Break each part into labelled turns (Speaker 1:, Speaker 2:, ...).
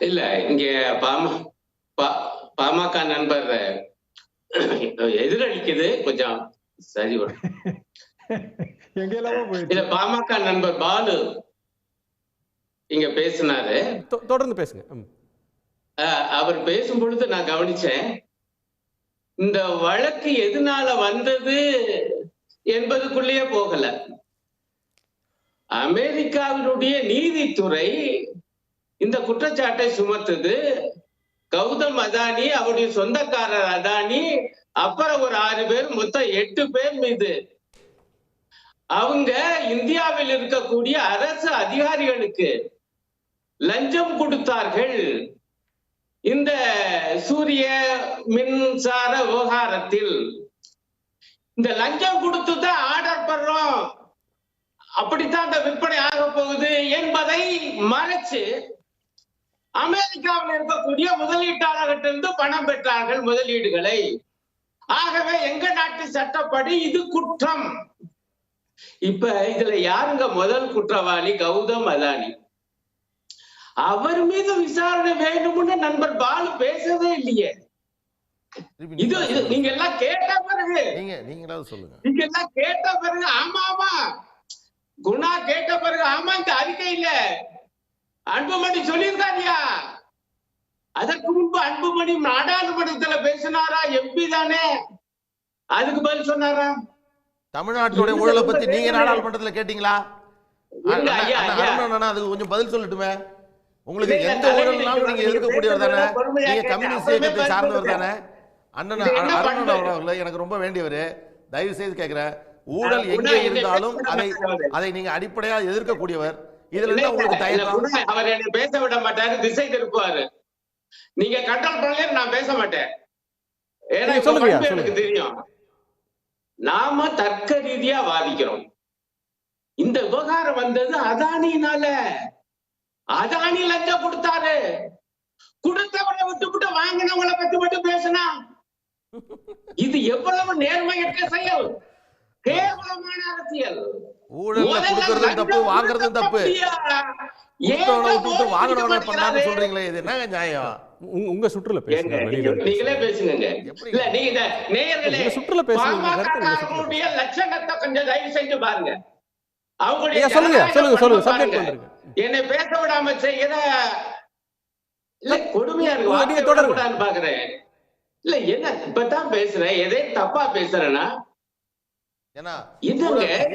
Speaker 1: இல்ல இங்க பாம பாமக நண்பர் எதிரொலிக்குது கொஞ்சம் சரி இல்ல பாமக நண்பர் பாலு இங்க பேசினாரு.
Speaker 2: தொடர்ந்து பேசுங்க.
Speaker 1: அவர் பேசும் பொழுது நான் கவனிச்சேன் இந்த வழக்கு எதனால வந்தது என்பதுக்குள்ளேயே போகல. அமெரிக்காவினுடைய நீதித்துறை இந்த குற்றச்சாட்டை சுமத்துது கௌதம் அதானி அவருடைய சொந்தக்காரர் அதானி அப்புறம் ஒரு ஆறு பேர் மொத்தம் எட்டு பேர் மீது. அவங்க இந்தியாவில் இருக்கக்கூடிய அரசு அதிகாரிகளுக்கு லஞ்சம் கொடுத்தார்கள். இந்த சூரிய மின்சார விவகாரத்தில். இந்த லஞ்சம் கொடுத்துதான் ஆர்டர் பண்றோம். அப்படித்தான் அந்த விற்பனை ஆக போகுது என்பதை மறைச்சு அமெரிக்காவில் இருக்கக்கூடிய முதலீட்டாளர்கிட்ட இருந்து பணம் பெற்றார்கள் முதலீடுகளை. ஆகவே எங்க நாட்டு சட்டப்படி இது குற்றம். இப்ப இதுல யாருங்க முதல் குற்றவாளி? கௌதம் அதானி. அவர் மீது விசாரணை வேண்டும்னு நண்பர் பாலு பேசவே இல்லையே. இது
Speaker 3: நீங்க
Speaker 1: எல்லாம் கேட்ட பிறகு.
Speaker 3: நீங்க சொல்லுங்க.
Speaker 1: நீங்க எல்லாம் கேட்ட பிறகு ஆமா ஆமா. குணா கேட்ட பிறகு ஆமா இந்த அறிக்கையில அன்புமணி சொல்லியிருக்காரியா? அதற்கு முன்பு அன்புமணி நாடாளுமன்றத்துல பேசினாரா? எம்பி தானே. அதுக்கு பதில் சொன்னாரா?
Speaker 3: தமிழ்நாட்டுடைய ஊழலை பத்தி நீங்க நாடாளுமன்றத்துல கேட்டீங்களா? அதுக்கு கொஞ்சம் பதில் சொல்லட்டுமே. உங்களுக்கு எந்த ஊழல்னாலும் நீங்க எதிர்க்கக்கூடியவர் தானே. நீங்க. கம்யூனிஸ்ட் இயக்கத்தை சார்ந்தவர். தானே. அண்ணன்
Speaker 1: இது என்ன
Speaker 3: அருண்
Speaker 1: பண்பு?
Speaker 3: அவர்களே எனக்கு ரொம்ப வேண்டியவர். தயவு செய்து கேட்கிறேன் ஊழல் எங்கே இருந்தாலும் அதை. அதை நீங்க அடிப்படையா எதிர்க்கக்கூடியவர். இதுல உங்களுக்கு தயக்கம்.
Speaker 1: அவர் என்னை பேச விட மாட்டாரு திசை திருப்புவாரு. நீங்க கண்ட்ரோல் பண்ணல நான் பேச மாட்டேன் ஏன்னா எனக்கு தெரியும். நாம தர்க்க ரீதியா வாதிக்கிறோம். இந்த விவகாரம் வந்தது அதானினால அதானி லஞ்சம் கொடுத்தாரு. கொடுத்தவனை விட்டுவிட்டு வாங்கினவங்கள பத்தி மட்டும் பேசினா. இது எவ்வளவு நேர்மையற்ற செயல்? கேவலமான அரசியல்.
Speaker 3: ஊழல்ல கொடுக்கறதும் தப்பு வாங்குறதும் தப்பு கொடுத்தவனை வாங்கினவனை பண்ணாம
Speaker 1: மாட்டேங்கிறாரு?
Speaker 3: சொல்றீங்களே இது என்னங்க நியாயம்
Speaker 2: உங்க- சுற்றுல பேசுங்க
Speaker 1: நீங்களே
Speaker 2: பேசுங்க.
Speaker 1: இல்ல நீங்க இந்த நேயர்களே
Speaker 2: உங்க சுற்றுல பேசுங்க,
Speaker 1: லட்சணத்தை கொஞ்சம் தயவு செஞ்சு பாருங்க அவங்களுடைய
Speaker 2: சொல்லுங்க, சொல்லுங்க, சொல்லுங்க. வந்துருங்க.
Speaker 1: என்னை பேச விடாம செய்யற இல்ல கொடுமையா இருக்கு. விடக்கூடாதுன்னு பாக்குறேன் இல்ல என்ன இப்பதான் பேசுறேன் எதே தப்பா பேசுறேன்னா
Speaker 3: ஏன்னா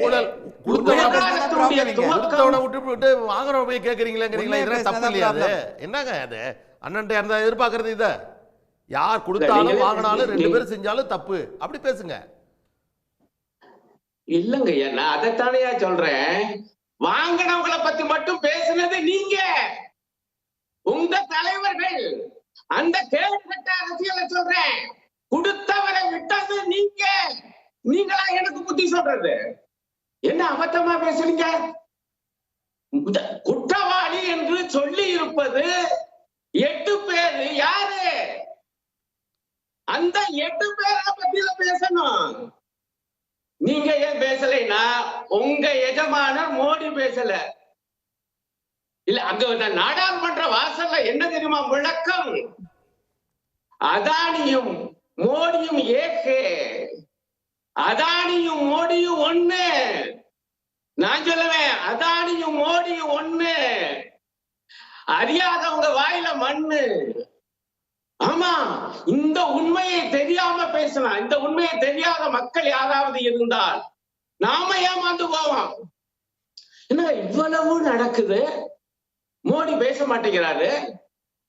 Speaker 3: ஊழல் கொடுத்தவனை விட்டு விட்டு வாங்குறவன் போய் கேக்குறீங்களேங்கிறீங்களா
Speaker 4: உண்மையை
Speaker 3: இதெல்லாம் தப்பு இல்லையா அது. என்னங்க அது? அண்ணன்ட்ட இருந்தா எதிர்பார்க்கறது இத? யார் கொடுத்தாலும் வாங்கினாலும் ரெண்டு பேரும் செஞ்சாலும் தப்பு. அப்படி பேசுங்க.
Speaker 1: இல்லங்க நான் அதைத்தானையா சொல்றேன். வாங்கினவங்கள பத்தி மட்டும் பேசுனது நீங்க. உங்க தலைவர்கள் அந்த கேள்விப்பட்ட அரசியலை சொல்றேன். கொடுத்தவரை விட்டது நீங்க. நீங்களா எனக்கு புத்தி சொல்றது? என்ன அபத்தமா பேசுறீங்க? குற்றவாளி என்று சொல்லி இருப்பது எட்டு பேர் யாரு? அந்த எட்டு பேரை பத்தியில பேசணும். நீங்க ஏன் பேசலைன்னா உங்க எஜமானர் மோடி பேசல. இல்ல அங்க நாடாளுமன்ற வாசல்ல என்ன தெரியுமா முழக்கம் அதானியும் மோடியும் ஏகே. அதானியும் மோடியும் ஒண்ணு. நான் சொல்லுவேன் அதானியும் மோடியும் ஒண்ணு. அறியாதவங்க வாயில மண்ணு. ஆமா இந்த உண்மையை தெரியாம பேசலாம். இந்த உண்மையை தெரியாத மக்கள் யாராவது இருந்தால் நாம ஏமாந்து போவோம். என்ன இவ்வளவு நடக்குது? மோடி பேச மாட்டேங்கிறாரு.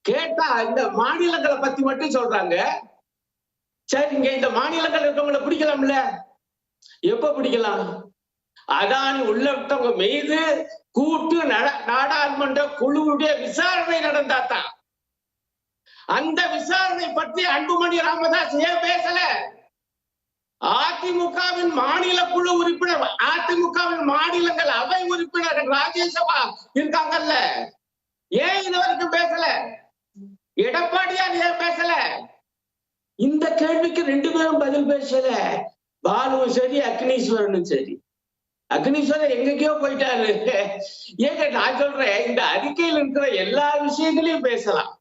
Speaker 1: கேட்டா இந்த மாநிலங்களை பத்தி மட்டும் சொல்றாங்க. சரிங்க இந்த மாநிலங்கள் இருக்கவங்கள பிடிக்கலாம்ல. எப்ப பிடிக்கலாம்? அதானி உள்ள விட்டவங்க மீது கூட்டு நட- நாடாளுமன்ற குழுவுடைய விசாரணை நடந்தாதான் அந்த விசாரணை பற்றி அன்புமணி ராமதாஸ் ஏன் பேசல? அதிமுகவின் மாநில குழு உறுப்பினர் அதிமுகவின் மாநிலங்கள் அவை உறுப்பினர் ராஜ்யசபா இருக்காங்கல்ல. ஏன் இது வரைக்கும் பேசல? எடப்பாடியார் ஏன் பேசல? இந்த கேள்விக்கு ரெண்டு பேரும் பதில் பேசல. பாலுவும் சரி அக்னீஸ்வரனும் சரி. அக்னீஸ்வரர் எங்கேயோ போயிட்டாரு. ஏங்க நான் சொல்றேன் இந்த அறிக்கையில் இருக்கிற எல்லா விஷயங்களையும் பேசலாம்.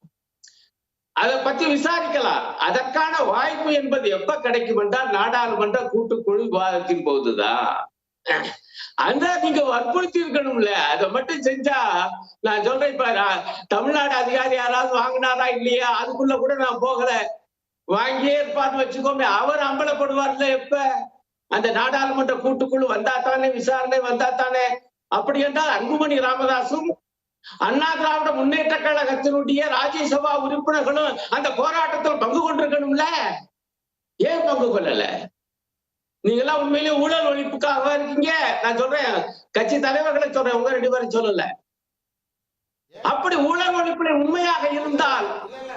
Speaker 1: அதை பத்தி விசாரிக்கலாம். அதற்கான வாய்ப்பு என்பது எப்ப கிடைக்கும் என்றால் நாடாளுமன்ற கூட்டுக்குழு விவாதத்தின் போதுதான். அந்த நீங்க வற்புறுத்தி இருக்கணும்ல. அதை மட்டும் செஞ்சா நான் சொல்றேன் இப்ப தமிழ்நாடு அதிகாரி யாராவது வாங்கினாரா இல்லையா? அதுக்குள்ள கூட நான் போகல. வாங்கியே இருப்பார்னு வச்சுக்கோமே. அவர் அம்பலப்படுவார்ல எப்ப? அந்த நாடாளுமன்ற கூட்டுக்குழு வந்தா தானே விசாரணை வந்தா தானே அப்படி என்றால் அன்புமணி ராமதாசும் அண்ணா திராவிட முன்னேற்ற கழகத்தினுடைய ராஜ்யசபா உறுப்பினர்களும் அந்த போராட்டத்தில் பங்கு கொண்டிருக்கணும்ல? ஏன் பங்கு கொள்ளல? நீங்க எல்லாம் உண்மையிலேயே ஊழல் ஒழிப்புக்காக இருக்கீங்க? நான் சொல்றேன் கட்சி தலைவர்களை சொல்றேன் உங்க ரெண்டு பேரும் சொல்லல. அப்படி ஊழல் ஒழிப்பில் உண்மையாக இருந்தால்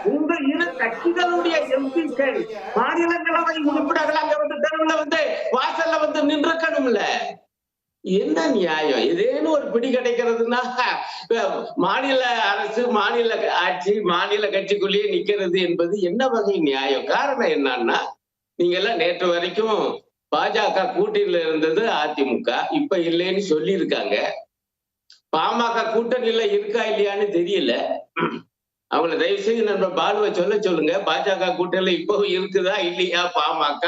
Speaker 1: உங்க இரு கட்சிகளுடைய எம்பிக்கள் மாநிலங்களவை உறுப்பினர்கள் அங்க வந்து தெருவில் வந்து வாசல்ல வந்து நின்றுக்கணும்ல. என்ன நியாயம்? ஏதேனும் ஒரு பிடி கிடைக்கிறதுனா மாநில அரசு மாநில ஆட்சி மாநில கட்சிக்குள்ளேயே நிக்கிறது என்பது என்ன வகை நியாயம்? காரணம் என்னன்னா நீங்க எல்லாம் நேற்று வரைக்கும் பாஜக கூட்டணியில இருந்தது அதிமுக இப்ப இல்லைன்னு சொல்லி இருக்காங்க பாமக கூட்டணியில இருக்கா இல்லையான்னு தெரியல. அவங்கள தயவு செய்து நண்பர் பாலுவை சொல்ல சொல்லுங்க. பாஜக கூட்டணியில இப்பவும் இருக்குதா இல்லையா பாமக?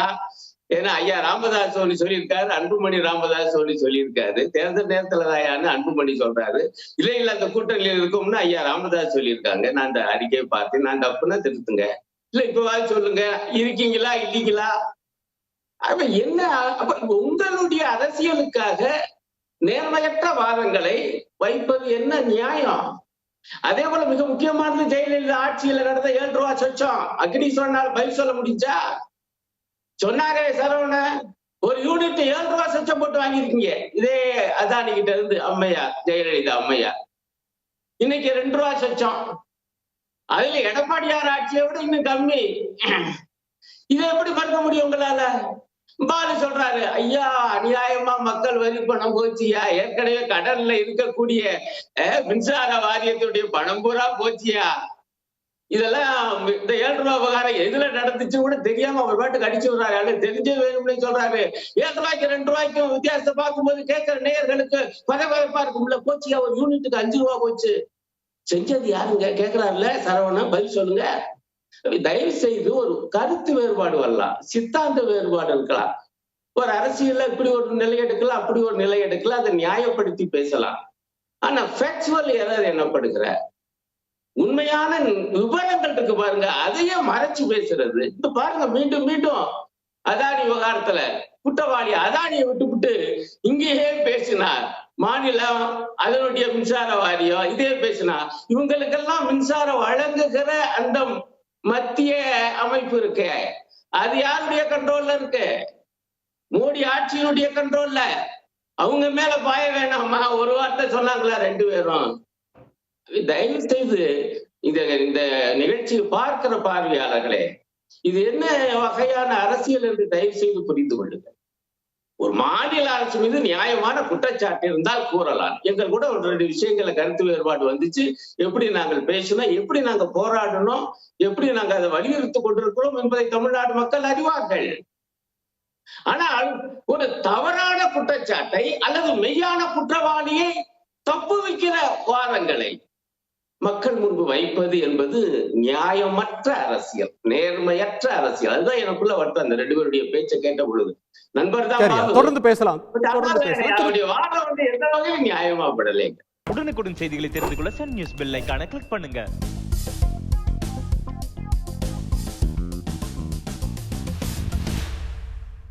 Speaker 1: ஏன்னா ஐயா ராமதாஸ் ஒண்ணு சொல்லியிருக்காரு அன்புமணி ராமதாஸ் ஒண்ணு சொல்லியிருக்காரு. தேர்தல் நேரத்துல தாயான்னு அன்புமணி சொல்றாரு. இல்ல இல்ல அந்த கூட்டணியில இருக்கும்னு ஐயா ராமதாஸ் சொல்லியிருக்காங்க. நான் அந்த அறிக்கையை பார்த்தேன் நான் தப்புன்னா திருத்துங்க. இல்ல இப்பவாது சொல்லுங்க. இருக்கீங்களா இல்லீங்களா? அப்ப என்ன அப்ப உங்களுடைய அரசியலுக்காக நேர்மையற்ற வாதங்களை வைப்பது என்ன நியாயம்? அதே போல மிக முக்கியமானது ஜெயலலிதா ஆட்சியில நடந்த ஏழு ரூபா சொச்சம். அக்னி சொன்னால் பதில் சொல்ல முடிஞ்சா? சொன்னாரே சரவண ஒரு யூனிட் ஏழு ரூபா சொச்சம் போட்டு வாங்கியிருக்கீங்க. இதே அதானி கிட்ட இருந்து அம்மையா ஜெயலலிதா அம்மையா இன்னைக்கு ரெண்டு ரூபா சொச்சம். அதுல எடப்பாடியார் ஆட்சியை விட இன்னும் கம்மி. இதை எப்படி மறுக்க முடியும் உங்களால? பாலு சொல்றாரு ஐயா அநியாயமா மக்கள் வரி பணம் போச்சியா? ஏற்கனவே கடல்ல இருக்கக்கூடிய அஹ், மின்சார வாரியத்துடைய பணம் பூரா போச்சியா? இதெல்லாம் இந்த ஏழு ரூபாய் விவகாரம் எதுல நடந்துச்சு கூட தெரியாம அவர் பாட்டுக்கு அடிச்சு விடுறாரு. தெரிஞ்சு வேணும்னு சொல்றாரு. ஏழு ரூபாய்க்கு ரெண்டு ரூபாய்க்கும் வித்தியாசத்தை பார்க்கும்போது கேட்கிற நேயர்களுக்கு பதவியப்பா இருக்கும்ல. போச்சியா? ஒரு யூனிட்டுக்கு அஞ்சு ரூபா போச்சு. செஞ்சது யாருங்க? கேக்குறாருல சரவணன் பதில் சொல்லுங்க. தயவு செய்து ஒரு கருத்து வேறுபாடு வரலாம். சித்தாந்த வேறுபாடு இருக்கலாம். ஒரு அரசியல்ல இப்படி ஒரு நிலை எடுக்கலாம் அப்படி ஒரு நிலை எடுக்கலாம் அதை நியாயப்படுத்தி பேசலாம். ஆனா ஃபேக்சுவல் எரர் என்னப்படுகிற? உண்மையான விவரங்கள் இருக்கு பாருங்க. அதையே மறைச்சு பேசுறது. இந்த பாருங்க மீண்டும் மீண்டும். அதானி விவகாரத்துல குற்றவாளி அதானியை விட்டுவிட்டு இங்கேயே பேசினார். மாநிலம் அதனுடைய மின்சார வாரியம் இதே பேசினா இவங்களுக்கெல்லாம் மின்சாரம் வழங்குகிற அந்த மத்திய அமைப்பு இருக்கு. அது யாருடைய கண்ட்ரோல்ல இருக்கு? மோடி ஆட்சியினுடைய கண்ட்ரோல்ல அவங்க மேல பாய வேணாமா? ஒரு வார்த்தை சொன்னாங்களா ரெண்டு பேரும்? தயவு செய்து இந்த இந்த நிகழ்ச்சியை பார்க்கிற பார்வையாளர்களே இது என்ன வகையான அரசியல் என்று தயவு செய்து புரிந்து கொள்ளுங்கள். ஒரு மாநில அரசு மீது நியாயமான குற்றச்சாட்டு இருந்தால் கூறலாம். எங்கள் கூட ஒரு ரெண்டு விஷயங்கள கருத்து வேறுபாடு வந்துச்சு. எப்படி நாங்கள் பேசணும் எப்படி நாங்க போராடணும் எப்படி நாங்க அதை வலியுறுத்தி கொண்டிருக்கிறோம் என்பதை தமிழ்நாடு மக்கள் அறிவார்கள். ஆனால் ஒரு தவறான குற்றச்சாட்டை அல்லது மெய்யான குற்றவாளியை தப்பு வைக்கிற வாதங்களை மக்கள் முன்பு வைப்பது என்பது நியாயமற்ற அரசியல் நேர்மையற்ற அரசியல். அதுதான் எனக்குள்ள வருத்தம். அந்த ரெண்டு பேருடைய பேச்சை கேட்ட பொழுது. நண்பர் தான்.
Speaker 2: தொடர்ந்து பேசலாம்.
Speaker 1: அவருடைய வாதம் வந்து எந்த வகையிலும் நியாயமா படலைங்க
Speaker 4: உடனுக்குடன் செய்திகளை தெரிந்து கொள்ள சன் நியூஸ் பெல் ஐகானை கிளிக் பண்ணுங்க.